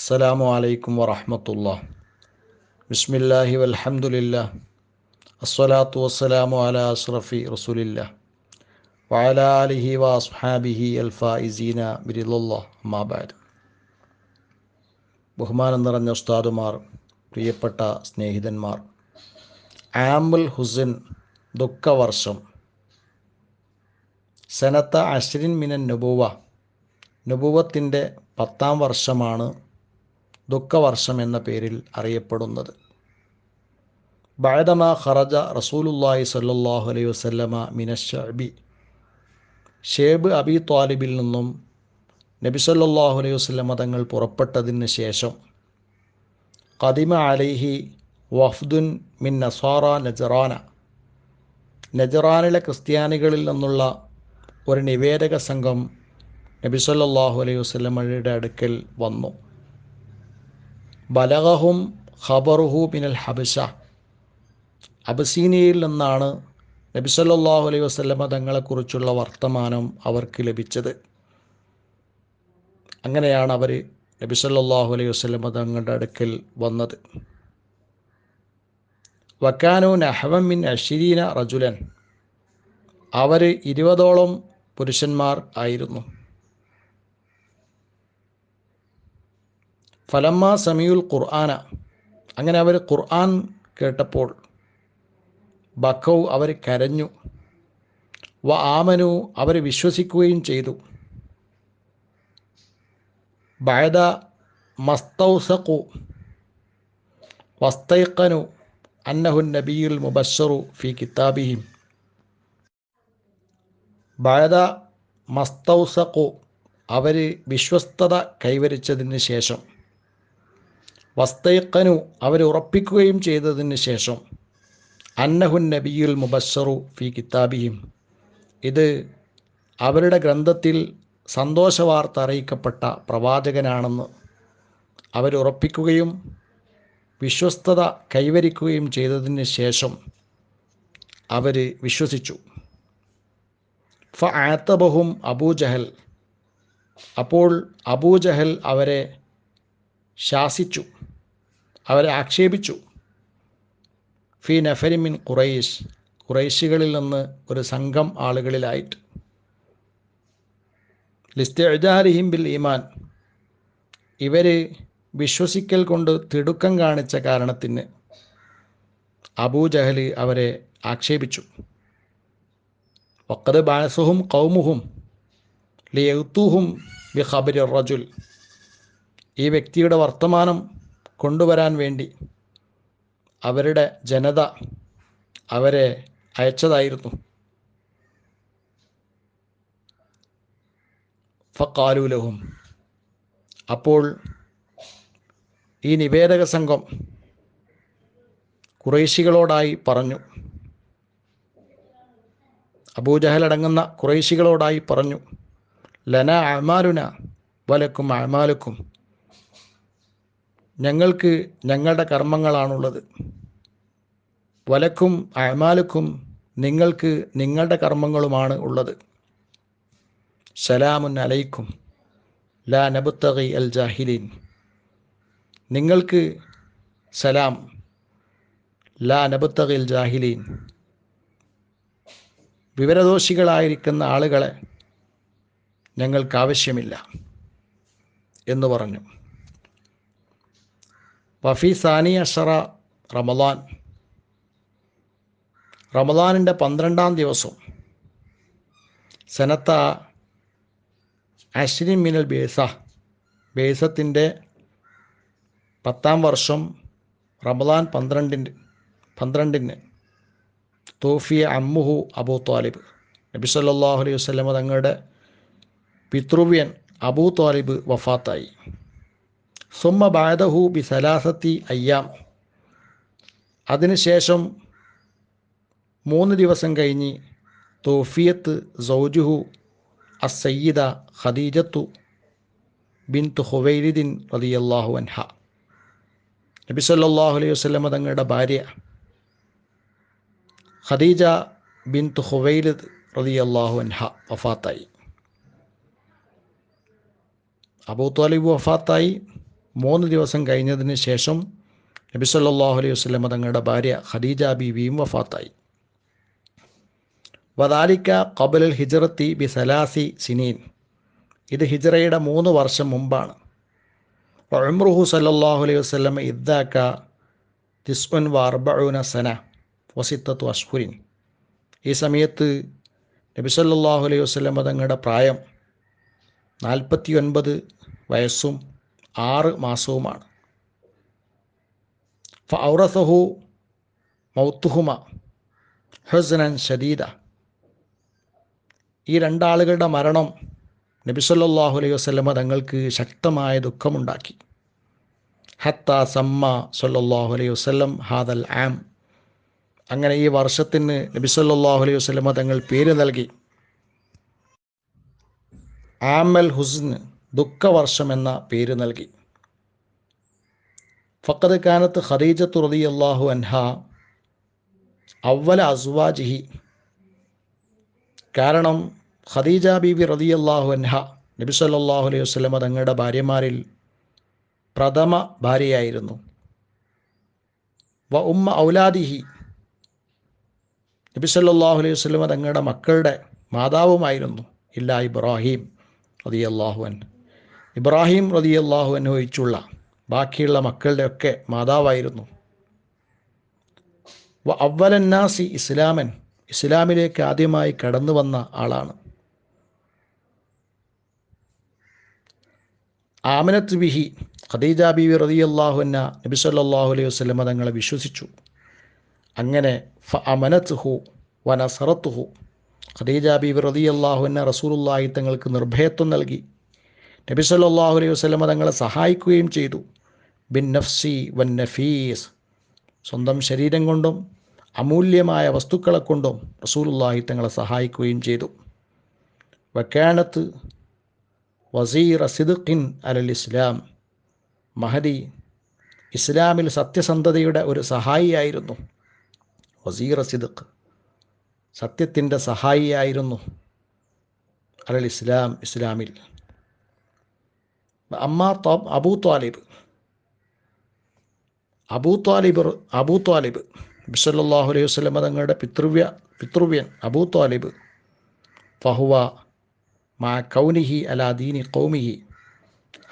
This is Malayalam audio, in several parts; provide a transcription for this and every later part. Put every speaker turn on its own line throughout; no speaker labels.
അസ്സലാമു അലൈക്കും വറഹമത്തുള്ള. ബിസ്മില്ലാഹി വൽഹമുല്ല അസ്വലാത്തു വസ്സലാമു അല അസ്റഫി റസൂലില്ല. വഅല ആലിഹി വ അസ്ഹാബിഹി അൽഫായിസീന ബിരിലുള്ള അമ്മാബാദ് ബഹുമാനം നിറഞ്ഞ ഉസ്താദുമാർ പ്രിയപ്പെട്ട സ്നേഹിതന്മാർ ആമുൽ ഹുസിൻ ദുഃഖവർഷം. സനത്ത അശ്രിൻ മിനൻ നുബുവ. നുബുവത്തിന്റെ പത്താം വർഷമാണ് ദുഃഖവർഷം എന്ന പേരിൽ അറിയപ്പെടുന്നത്. ബഴദമ ഖറജ റസൂലുല്ലാഹി സല്ലാഹു അലൈഹി വസല്ലമ മിനഷബി ഷേബ് അബി ത്വാലിബിൽ നിന്നും നബി സല്ലാഹു അലൈഹി വസല്ലമ തങ്ങൾ പുറപ്പെട്ടതിന് ശേഷം കദിമ അലൈഹി വഫ്ദുൻ മിൻ നസാറ നജറാന. നജറാനിലെ ക്രിസ്ത്യാനികളിൽ നിന്നുള്ള ഒരു നിവേദക സംഘം നബി സല്ലാഹു അലൈഹി വസ്ലമയുടെ അടുക്കൽ വന്നു. ബലഹും ഖബറുഹു മിനൽ ഹബിസ അബസീനിയയിൽ നിന്നാണ് നബി സല്ലല്ലാഹു അലൈഹി വസ്ലമ തങ്ങളെക്കുറിച്ചുള്ള വർത്തമാനം അവർക്ക് ലഭിച്ചത്. അങ്ങനെയാണ് അവർ നബി സല്ലല്ലാഹു അലൈഹി വസ്ലമ തങ്ങളുടെ അടുക്കൽ വന്നത്. വക്കാനു നഹവമിൻ അഷിരീന റജുലൻ. അവർ ഇരുപതോളം പുരുഷന്മാർ ആയിരുന്നു. ഫലമ്മ സമീഉൽ ഖുർആന. അങ്ങനെ അവർ ഖുർആൻ കേട്ടപ്പോൾ ബക്കൗ അവർ കരഞ്ഞു. വ ആമനു അവർ വിശ്വസിക്കുകയും ചെയ്തു. ബഴദ മസ്തൗസഖു വസ്തൈഖനു അന്നഹു നബിയുൽ മുബഷറു ഫി കിതാബിഹിം. ബഴദ മസ്തൗസഖു അവർ വിശ്വസ്തത കൈവരിച്ചതിന് ശേഷം വസ്തൈക്കനു അവർ ഉറപ്പിക്കുകയും ചെയ്തതിന് ശേഷം അന്നഹുൻ നബിയുൽ മുബഷറു ഫി കിതാബിയും ഇത് അവരുടെ ഗ്രന്ഥത്തിൽ സന്തോഷവാർത്ത അറിയിക്കപ്പെട്ട പ്രവാചകനാണെന്ന് അവരുറപ്പിക്കുകയും വിശ്വസ്തത കൈവരിക്കുകയും ചെയ്തതിന് ശേഷം അവർ വിശ്വസിച്ചു. ഫ ആത്തബഹും അബൂജഹൽ അപ്പോൾ അബൂജഹൽ അവരെ ശാസിച്ചു. അവരെ ആക്ഷേപിച്ചു. ഫി നഫരിമിൻ ഖുറൈഷ് ഖുറൈശികളിൽ നിന്ന് ഒരു സംഘം ആളുകളിലായിട്ട്. ലിസ്തജാരിഹിം ബിൽ ഈമാൻ. ഇവർ വിശ്വസിക്കൽ കൊണ്ട് തിടുക്കം കാണിച്ച കാരണത്തിന് അബൂജഹൽ അവരെ ആക്ഷേപിച്ചു. വക്കത് ബാസുഹും കൗമുഹും ലിയത്തുഹും ബി ഖബരി റജുൽ. ഈ വ്യക്തിയുടെ വർത്തമാനം കൊണ്ടുവരാൻ വേണ്ടി അവരുടെ ജനത അവരെ അയച്ചതായിരുന്നു. ഫക്കാലൂലഹും അപ്പോൾ ഈ നിവേദക സംഘം കുറേശികളോടായി പറഞ്ഞു. അബൂജഹൽ അടങ്ങുന്ന കുറേശികളോടായി പറഞ്ഞു. ലന അമാലുന വലക്കും അമാലുക്കും. ഞങ്ങൾക്ക് ഞങ്ങളുടെ കർമ്മങ്ങളാണുള്ളത്. വലക്കും അഴമാലക്കും നിങ്ങൾക്ക് നിങ്ങളുടെ കർമ്മങ്ങളുമാണ് ഉള്ളത്. സലാമുൻ അലൈക്കും. ലാ നബുത്തകി അൽ ജാഹിലീൻ. നിങ്ങൾക്ക് സലാം. ലാ നബുത്തകി അൽ ജാഹിലീൻ. വിവരദോഷികളായിരിക്കുന്ന ആളുകളെ ഞങ്ങൾക്ക് ആവശ്യമില്ല എന്ന് പറഞ്ഞു. വഫി സാനി അഷറ റമദാൻ. റമദാനിന്റെ പന്ത്രണ്ടാം ദിവസം സനത്ത അശ്വിനി മിനൽ ബേസ ബേസത്തിന്റെ പത്താം വർഷം റമദാൻ പന്ത്രണ്ടിന് പന്ത്രണ്ടിന് തോഫിയ അമ്മുഹു അബൂ താലിബ് നബി സല്ലാഹു അലൈഹി വസ്ലമ തങ്ങളുടെ പിതൃവ്യൻ അബൂ താലിബ് വഫാത്തായി. സുമ്മ ബാദഹു ബി സലാസത്തി അയ്യാം. അതിനുശേഷം മൂന്ന് ദിവസം കഴിഞ്ഞ് തോഫിയത്ത് സൗജുഹു അസയ്യിദ ഖദീജത്തു ബിൻ ഹുവൈലിദിൻ റതിയല്ലാഹു അൻഹ. നബി സല്ലാഹു അലൈഹി വസ്ലമ തങ്ങളുടെ ഭാര്യ ഖദീജ ബിൻ ഹുവൈലിദ് റതിയല്ലാഹു അൻഹ വഫാത്തായി. അബൂ താലിബ് വഫാത്തായി. മൂന്ന് ദിവസം കഴിഞ്ഞതിന് ശേഷം നബി സല്ലല്ലാഹു അലൈഹി വസ്ലമ തങ്ങളുടെ ഭാര്യ ഖദീജ ബീവിയും വഫാത്തായി. വദാലിക്ക ഖബലൽ ഹിജ്റത്തി ബി സലാസി സിനീൻ. ഇത് ഹിജ്റയുടെ മൂന്ന് വർഷം മുമ്പാണ്. ഉംറുഹു സല്ലാഹു അലൈഹി വസ്ലമ ഇദ്ദാക്ക തിസ്വൻ വ അർബഊന സന വസിത്തത്തു അഷ്ഹുരിൻ. ഈ സമയത്ത് നബി സല്ലല്ലാഹു അലൈഹി വസ്ലമ തങ്ങളുടെ പ്രായം നാൽപ്പത്തി ഒൻപത് വയസ്സും ആറ് മാസവുമാണ്. ഔറസഹു മൗത്തുഹുമ ഹുസ്നൻ ഷദീദ ഈ രണ്ടാളുകളുടെ മരണം നബി സല്ലല്ലാഹു അലൈഹി വസല്ലമ തങ്ങൾക്ക് ശക്തമായ ദുഃഖമുണ്ടാക്കി. ഹത്ത സമ്മ സല്ലല്ലാഹു അലൈഹി വസല്ലം ഹാദൽ ആം. അങ്ങനെ ഈ വർഷത്തിന് നബി സല്ലല്ലാഹു അലൈഹി വസല്ലമ തങ്ങൾ പേര് നൽകി. ആമൽ ഹുസ്ന് ദുഃഖവർഷം എന്ന പേര് നൽകി. ഫക്കത് കാനത്ത് ഖദീജ തുറതി അള്ളാഹു അൻഹ അവല അസ്വാജിഹി. കാരണം ഖദീജ ബീബി അള്ളാഹു അൻഹ നബി സല്ലാഹു അലൈഹി വസ്ലമ തങ്ങളുടെ ഭാര്യമാരിൽ പ്രഥമ ഭാര്യയായിരുന്നു. വ ഉമ്മ ഔലാദിഹി നബി സല്ലാഹു അലൈഹി വസ്ലമ തങ്ങളുടെ മക്കളുടെ മാതാവുമായിരുന്നു ഇല്ല ഇബ്രാഹിം റതി അള്ളാഹു അൻ ഇബ്രാഹിം റതി അള്ളാഹു അനുഭവിച്ചുള്ള ബാക്കിയുള്ള മക്കളുടെയൊക്കെ മാതാവായിരുന്നു. അവലന്നാസി ഇസ്ലാമൻ ഇസ്ലാമിലേക്ക് ആദ്യമായി കടന്നു വന്ന ആളാണ്. ആമനത്ത് ബിഹി ഖദീജ ബിവി റളിയല്ലാഹു അന്ന നബി സല്ലല്ലാഹു അലൈഹി വസ്ലമ തങ്ങളെ വിശ്വസിച്ചു. അങ്ങനെ ഫ അമനത്ത് അമനത്തുഹു വ നസറത്തുഹു ഖദീജ ബിവി റളിയല്ലാഹു അന്ന റസൂലുള്ളാഹി തങ്ങൾക്ക് നിർഭയത്വം നൽകി. നബി സല്ലാഹു അലൈഹി വസ്ലമ തങ്ങളെ സഹായിക്കുകയും ചെയ്തു. ബിൻ നഫ്സി വൻ നഫീസ്. സ്വന്തം ശരീരം കൊണ്ടും അമൂല്യമായ വസ്തുക്കളെ കൊണ്ടും റസൂലുള്ളാഹി തങ്ങളെ സഹായിക്കുകയും ചെയ്തു. വക്കാനത്ത് വസീറ സിദ്ഖിൻ അലൽ ഇസ്ലാം. മഹദി ഇസ്ലാമിൽ സത്യസന്ധതയുടെ ഒരു സഹായിയായിരുന്നു. വസീർ സിദ്ഖ് സത്യത്തിന്റെ സഹായിയായിരുന്നു. അലൽ ഇസ്ലാം ഇസ്ലാമിൽ. അമ്മ അബൂ ത്വാലിബ്. അബൂ ത്വാലിബ് അബൂ ത്വാലിബ്. ബിസല്ലാഹു അലൈഹി വസ്ലമ തങ്ങളുടെ പിതൃവ്യ പിതൃവ്യൻ അബൂ ത്വാലിബ്. ഫഹുവ മാ കൗനിഹി അലാ ദീനി കൗമിഹി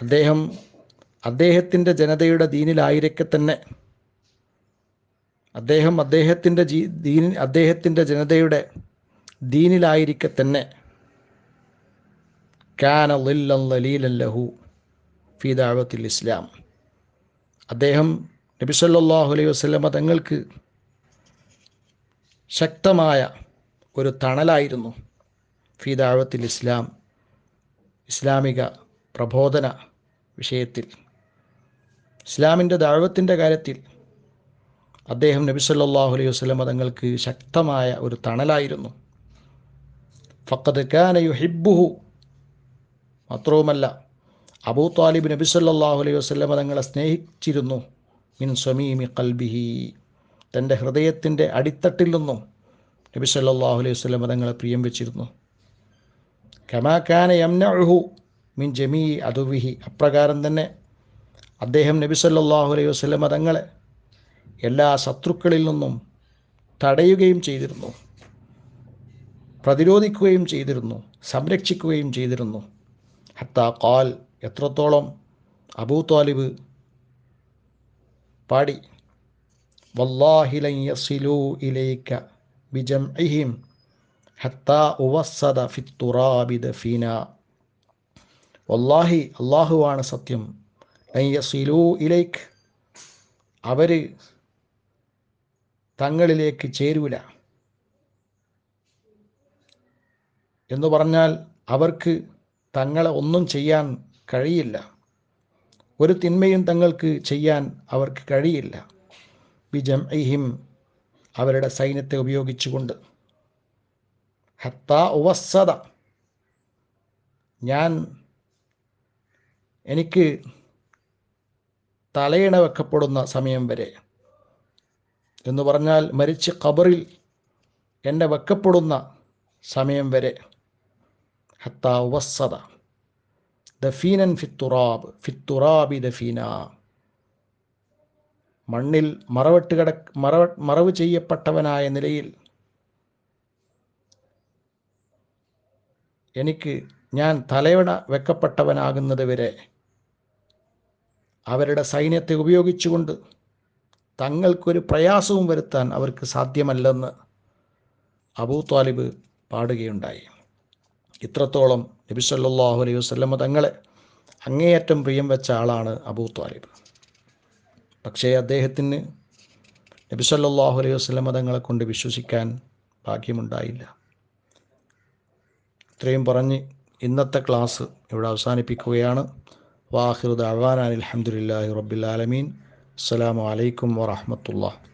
അദ്ദേഹം അദ്ദേഹത്തിന്റെ ജനതയുടെ ദീനിലായിരിക്കെ തന്നെ അദ്ദേഹം അദ്ദേഹത്തിന്റെ ജീ ദീൻ അദ്ദേഹത്തിന്റെ ജനതയുടെ ദീനിലായിരിക്കെ തന്നെ കാന ലഹു. ഫി ദാവത്തിൽ ഇസ്ലാം. അദ്ദേഹം നബി സല്ലല്ലാഹു അലൈഹി വസല്ലമ തങ്ങൾക്ക് ശക്തമായ ഒരു തണലായിരുന്നു ഫി ദാവത്തിൽ ഇസ്ലാം ഇസ്ലാമിക പ്രബോധന വിഷയത്തിൽ. ഇസ്ലാമിന്റെ ദാഴ്വത്തിന്റെ കാര്യത്തിൽ അദ്ദേഹം നബി സല്ലല്ലാഹു അലൈഹി വസല്ലമ തങ്ങൾക്ക് ശക്തമായ ഒരു തണലായിരുന്നു. ഫക്കത് കാന യുഹിബ്ബുഹു മാത്രവുമല്ല അബൂ താലിബ് നബി സല്ലല്ലാഹു അലൈഹി വസ്ലമ തങ്ങളെ സ്നേഹിച്ചിരുന്നു. മിൻ സമീമി കൽബിഹി തന്റെ ഹൃദയത്തിന്റെ അടിത്തട്ടിൽ നിന്നും നബി സല്ലാഹു അലൈഹി വസ്ലമ തങ്ങളെ പ്രിയം വെച്ചിരുന്നു. കമാക്കാന യംനഉഹു മിൻ ജമീ അതുവിഹി അപ്രകാരം തന്നെ അദ്ദേഹം നബി സല്ലല്ലാഹു അലൈഹി വസ്ലമ തങ്ങളെ എല്ലാ ശത്രുക്കളിൽ നിന്നും തടയുകയും ചെയ്തിരുന്നു. പ്രതിരോധിക്കുകയും ചെയ്തിരുന്നു. സംരക്ഷിക്കുകയും ചെയ്തിരുന്നു. ഹത്താ കാൽ എത്രത്തോളം അബൂ താലിബ് പാടി? വല്ലാഹിലൻ യസിലൂ ഇലൈക ബിജംഇഹിം ഹത്താ ഉവസ്സദ ഫിത്തുറാബി ദഫീന. വല്ലാഹി അള്ളാഹുവാണ് സത്യം. ലൻ യസിലൂ ഇലൈക്ക് അവർ തങ്ങളിലേക്ക് ചേരൂല. എന്ന് പറഞ്ഞാൽ അവർക്ക് തങ്ങളെ ഒന്നും ചെയ്യാൻ കഴിയില്ല. ഒരു തിന്മയും തങ്ങൾക്ക് ചെയ്യാൻ അവർക്ക് കഴിയില്ല. ബിജം ഇഹിം അവരുടെ സൈന്യത്തെ ഉപയോഗിച്ചുകൊണ്ട്. ഹത്ത ഉവസ്സത ഞാൻ എനിക്ക് തലയിണ വെക്കപ്പെടുന്ന സമയം വരെ എന്ന് പറഞ്ഞാൽ മരിച്ച് ഖബറിൽ എന്നെ വെക്കപ്പെടുന്ന സമയം വരെ. ഹത്ത ഉവസ്സത ദഫീനൻ ഫിത്തുറാബ് ഫിത്തുറാബി ദഫീന. മണ്ണിൽ മറവിട്ട് കിട മറവ മറവ് ചെയ്യപ്പെട്ടവനായ നിലയിൽ എനിക്ക് ഞാൻ തലയണ വെക്കപ്പെട്ടവനാകുന്നത് വരെ അവരുടെ സൈന്യത്തെ ഉപയോഗിച്ചുകൊണ്ട് തങ്ങൾക്കൊരു പ്രയാസവും വരുത്താൻ അവർക്ക് സാധ്യമല്ലെന്ന് അബൂ താലിബ് പാടുകയുണ്ടായി. ഇത്രത്തോളം നബി സല്ലല്ലാഹു അലൈഹി വസല്ലമ തങ്ങളെ അങ്ങേയറ്റം പ്രിയം വെച്ച ആളാണ് അബൂ ത്വാലിബ്. പക്ഷേ അദ്ദേഹത്തിന് നബി സല്ലല്ലാഹു അലൈഹി വസല്ലമ തങ്ങളെ കൊണ്ട് വിശ്വസിക്കാൻ ഭാഗ്യമുണ്ടായില്ല. ഇത്രയും പറഞ്ഞ് ഇന്നത്തെ ക്ലാസ് ഇവിടെ അവസാനിപ്പിക്കുകയാണ്. വാഹിർ ദഅവാന അൽഹംദുലില്ലാഹി റബ്ബിൽ ആലമീൻ. അസ്സലാമു അലൈക്കും വറഹ്മത്തുള്ളാഹി.